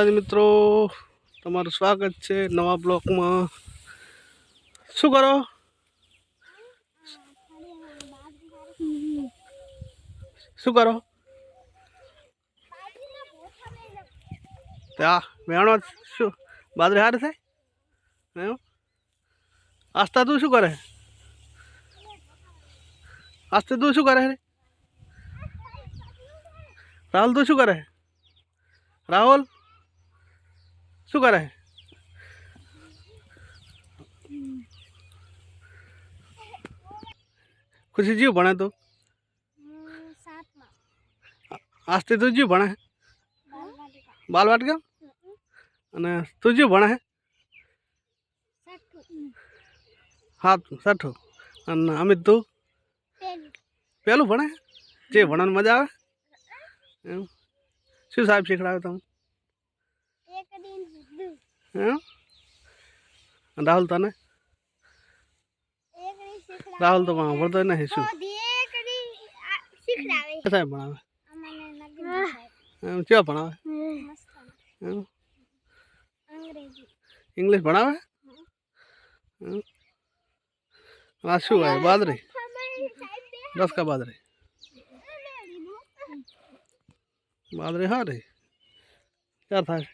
મિત્રો, તમારું સ્વાગત છે નવા બ્લોકમાં. શું કરો? શું કરો? ત્યાં મેણો શું? બાદરે હારે થાય એમ આસ્તા તું શું કરે? આસ્તે તું શું કરે? રે રાહુલ તું શું કરે? રાહુલ? શું કરે? ખુશી જીવ ભણે તું? આસ્તે તું જીવ ભણે બાલવાટિકા અને તું જીવ ભણે હા? સાઠું. અને અમિત તું? પેલું ભણે જે ભણવાની મજા આવે? એમ? શું સાહેબ શીખડાવે તમે રાહુલ તને? રાહુલ તો ભણતો નહીં શું? સાહેબ ભણાવે એમ કેવા ભણાવે એમ? ઇંગ્લિશ ભણાવે આ શું હોય બાદરી? દસ કા બાદરી. બાદરી હા રે ચાર થાય?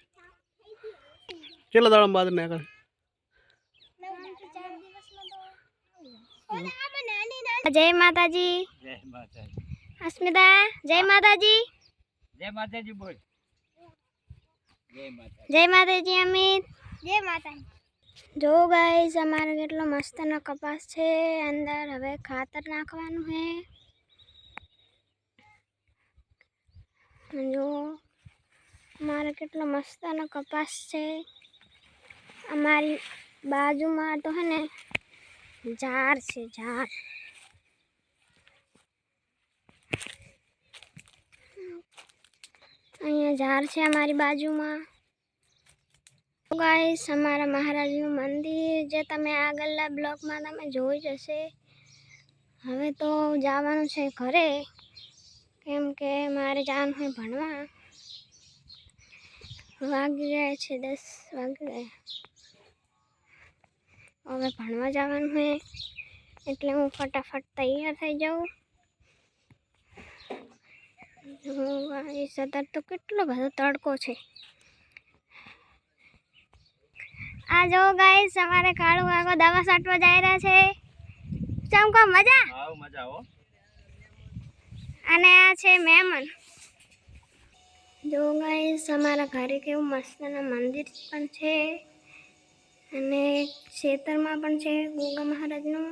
કેટલા દાડા બાદ ને આગળ? જય માતાજી. જય માતાજી. અસ્મિતા જય માતાજી. જય માતાજી બોલ. જય માતા જય માતાજી અમિત. જય માતાજી. જો ગાઈઝ અમારે કેટલો મસ્તનો કપાસ છે. અંદર હવે ખાતર નાખવાનું છે જો મારો કેટલો મસ્તનો કપાસ છે. અમારી બાજુમાં તો હે ને ઝાડ છે, ઝાડ. અહીંયા ઝાડ છે અમારી બાજુમાં. ગાઈસ અમારા મહારાજનું મંદિર જે તમે આગળના બ્લોકમાં તમે જોઈ જશે હવે તો જવાનું છે ઘરે. કેમ કે મારે જવાનું હોય ભણવા. વાગી ગયા છે દસ, વાગી ગયા. હવે ભણવા જવાનું છે એટલે હું ફટાફટ તૈયાર થઈ જાઉં. એ સતર તો કેટલો બધો તડકો છે. આ જો ગાઈસ અમારે કાળુ કાકો દવા છાંટવા જઈ રહ્યા છે. ચમકો મજા? આવ મજા આવો અને આ છે મહેમાન જો ગાઈસ અમારા ઘરે કેવું મસ્તના મંદિર પણ છે. અને ખેતરમાં પણ છે ગોગા મહારાજનું.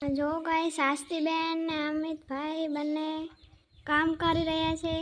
જો કાંઈ શાસ્ત્રીબેન ને અમિતભાઈ બંને કામ કરી રહ્યા છે.